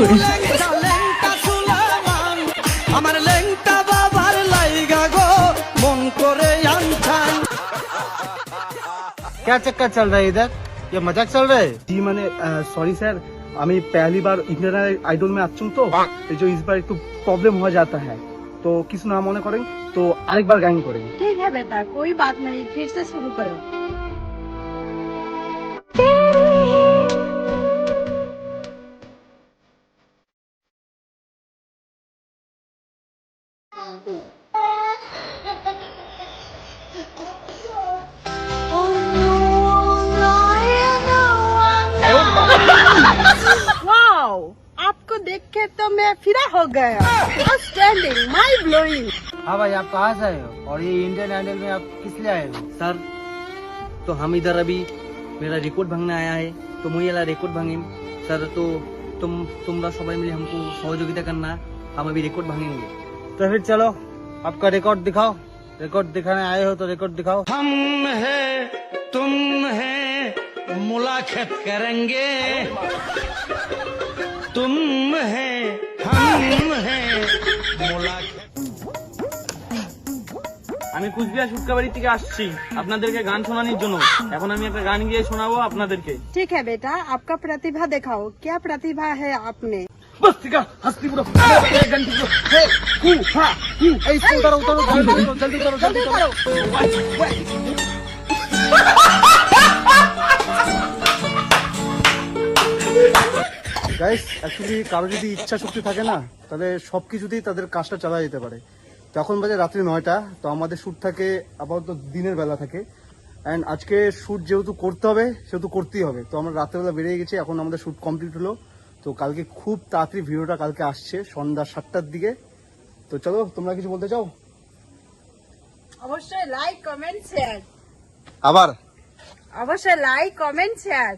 লেংটা লেংটা সুলেমান আমার লেংটা বাবার লাইগা গো মন করে আনছান क्या चक्कर चल रहा है इधर ये मजाक चल रहा है जी मैंने सॉरी सर আমি पहली बार इंडियन आइडल में आचुम तो এই যে इस बार একটু प्रॉब्लम हो जाता है तो কিছু না মনে করেন তো আরেকবার গাইন করেন ठीक है बेटा कोई बात नहीं फिर से शुरू करो वाओ आपको देख के तो मैं फिदा हो गया। स्टैंडिंग माइंड ब्लोइंग हाँ भाई आप कहाँ से आए हो? और ये इंडियन आइडल में आप किस लिए आए हो? सर तो हम इधर अभी मेरा रिकॉर्ड भांगने आया है तो मुझे रिकॉर्ड भांगिम सर तो तुम तुम सबाई मिले हमको सहयोगिता करना हम अभी रिकॉर्ड भांगेंगे। तो फिर चलो आपका रिकॉर्ड दिखाओ रिकॉर्ड दिखाने आए हो तो रिकॉर्ड दिखाओ हम है तुम है मुलाकात करेंगे तुम है हम है मुलाकात আমি কুচবিহার সুটকাবাড়ি থেকে আসছি আপনাদেরকে গান শোনানোর জন্য এখন আমি একটা গান গিয়ে শোনাবো আপনাদেরকে ठीक है बेटा आपका प्रतिभा दिखाओ क्या प्रतिभा है आपने बस অ্যাকচুয়ালি কারও যদি ইচ্ছা শক্তি থাকে না তাহলে সব কিছুতেই তাদের কাজটা চালা যেতে পারে। তখন বাজে রাত্রি নয়টা তো আমাদের শ্যুট থাকে আপাতত দিনের বেলা থাকে। অ্যান্ড আজকে শ্যুট যেহেতু করতে হবে সেহেতু করতেই হবে। তো আমরা রাত্রেবেলা বেরিয়ে গেছি এখন আমাদের শ্যুট কমপ্লিট হলো। তো কালকে খুব তাড়াতাড়ি ভিডিওটা কালকে আসছে সন্ধ্যা সাতটার দিকে। তো চলো তোমরা কিছু বলতে চাও? অবশ্যই লাইক কমেন্ট শেয়ার আবার? অবশ্যই লাইক কমেন্ট শেয়ার